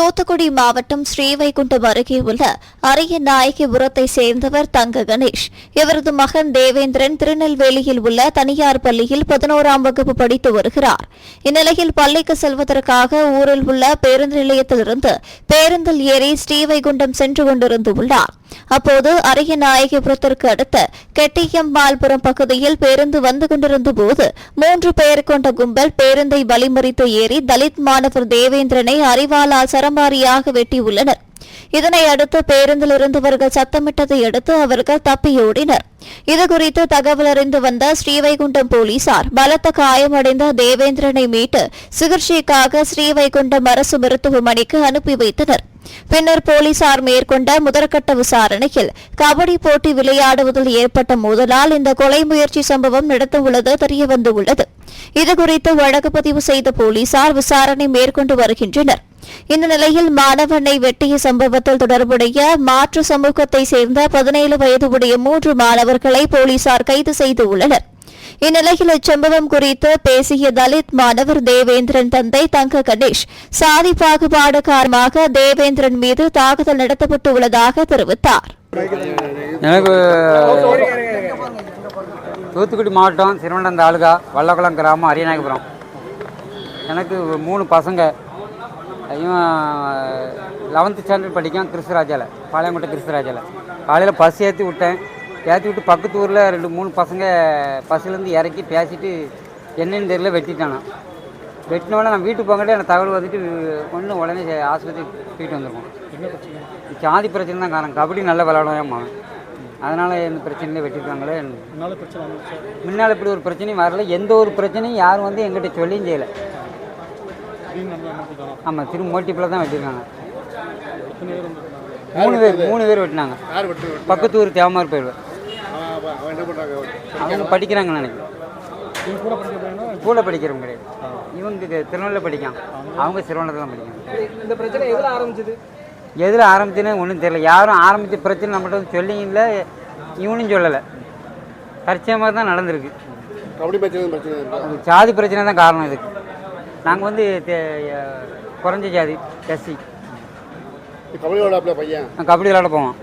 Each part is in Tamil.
தூத்துக்குடி மாவட்டம் ஸ்ரீவைகுண்டம் அருகே உள்ள அரிய நாயகிபுரத்தை சேர்ந்தவர் தங்க கணேஷ். இவரது மகன் தேவேந்திரன் திருநெல்வேலியில் உள்ள தனியார் பள்ளியில் பதினோராம் வகுப்பு படித்து வருகிறார். இந்நிலையில் பள்ளிக்கு செல்வதற்காக ஊரில் உள்ள பேருந்து நிலையத்திலிருந்து பேருந்தில் ஏறி ஸ்ரீவைகுண்டம் சென்று கொண்டிருந்து உள்ளார். அப்போது அரிய நாயகிபுரத்திற்கு அடுத்த கெட்டியம் மால்புரம் பகுதியில் பேருந்து வந்து கொண்டிருந்த போது மூன்று பேர் கொண்ட கும்பல் பேருந்தை வழிமறித்து ஏறி தலித் மாணவர் தேவேந்திரனை அறிவாலாசரம் சரமாரியாக வெட்டியுள்ளனர். இதனை அடுத்து பேருந்தில் இருந்தவர்கள் சத்தமிட்டதை அடுத்து அவர்கள் தப்பியோடினர் இதுகுறித்து தகவல் அறிந்து வந்த ஸ்ரீவைகுண்டம் போலீசார் பலத்த காயமடைந்த தேவேந்திரனை மீட்டு சிகிச்சைக்காக ஸ்ரீவைகுண்டம் அரசு மருத்துவமனைக்கு அனுப்பி வைத்தனர். பின்னர் போலீசார் மேற்கொண்ட முதற்கட்ட விசாரணையில் கபடி போட்டி விளையாடுவதில் ஏற்பட்ட மோதலால் இந்த கொலை முயற்சி சம்பவம் நடத்தவுள்ளது தெரியவந்துள்ளது. இதுகுறித்து வழக்கு பதிவு செய்த போலீசார் விசாரணை மேற்கொண்டு வருகின்றனர். இந்த நிலையில் மாணவனை வெட்டிய சம்பவத்தில் தொடர்புடைய மாற்று சமூகத்தை சேர்ந்த பதினேழு வயதுடைய மூன்று மாணவர்களை போலீசார் கைது செய்துள்ளனர் இந்நிலையில் இச்சம்பவம் குறித்து பேசிய தலித் மாணவர் தேவேந்திரன் தந்தை தங்க கணேஷ் சாதி பாகுபாடு காரணமாக தேவேந்திரன் மீது தாக்குதல் நடத்தப்பட்டு உள்ளதாக தெரிவித்தார். எனக்கு தூத்துக்குடி மாவட்டம் சிறுவண்டம் தாலுகா வல்லக்குளம் கிராமம் அரியநாயகபுரம் எனக்கு மூணு பசங்க இவன் லெவன்த்து ஸ்டாண்டர்ட் படிக்கான் கிறிஸ்துராஜாவில் பாளையங்கோட்டை கிறிஸ்துராஜாவில் காலையில் பஸ் ஏற்றி விட்டேன். ஏற்றி விட்டு பக்கத்து ஊரில் ரெண்டு மூணு பசங்க பஸ்ஸுலேருந்து இறக்கி பேசிட்டு என்னன்னு தெரியல வெட்டிட்டானான் வெட்டினோடனே நான் வீட்டுக்கு போங்கிட்டே எனக்கு தகவல் வந்துட்டு ஒன்று உடனே ஆஸ்பத்திரி போயிட்டு வந்திருக்கோம். சாதி பிரச்சனை? தான் காரணம். கபடி நல்லா விளாடுவேன் அவன். அதனால் எந்த பிரச்சனையும் வெட்டிருக்காங்களே. முன்னால் இப்படி ஒரு பிரச்சனையும் வரல. எந்த ஒரு பிரச்சனையும் யாரும் வந்து எங்கிட்ட சொல்லியும் செய்யலை. ஆமாம் திரும்ப மோட்டிப்பில் தான் வெட்டியிருக்காங்க மூணு பேர் மூணு பேர் வெட்டினாங்க. பக்கத்து ஊர் தேவமார் போயிடுவேன் அவங்க படிக்கிறாங்க நினைக்கிறேன். கூட படிக்கிறவங்க கிடையாது. இவங்க திருநெல்வேலியில் படிக்கான். அவங்க சிறுவனத்தில் தான் படிக்காங்க. இந்த பிரச்சனை எதில் ஆரம்பிச்சது? எதில் ஆரம்பிச்சுன்னு ஒன்றும் தெரியல. யாரும் ஆரம்பித்த பிரச்சனை நம்மகிட்ட வந்து சொல்லியும் இல்லை இவனும் சொல்லலை. பரிச்சயமாக தான் நடந்திருக்கு. ஜாதி பிரச்சனை தான் காரணம் இதுக்கு. நாங்கள் வந்து குறைஞ்ச ஜாதி எஸ்சி கபடி விளையாடல பையன்? கபடி விளாட போவோம்.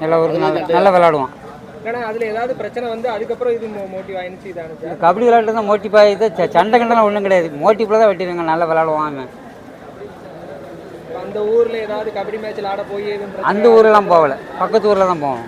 நல்லா ஒரு நல்ல நல்லா விளாடுவோம் ஏன்னா அதில் ஏதாவது பிரச்சனை வந்து அதுக்கப்புறம் இது மோட்டிவ் ஆயிடுச்சு கபடி விளாட்டு தான் மோட்டிவ் ஆகிது சண்டை கண்டெல்லாம் ஒன்றும் கிடையாது. மோட்டிவில் தான் வெட்டிடுங்க நல்லா விளாடுவான் அவன். அந்த ஊரில் ஏதாவது கபடி மேட்ச்சில் ஆட போய் அந்த ஊரெல்லாம் போகல. பக்கத்து ஊரில் தான் போவோம்.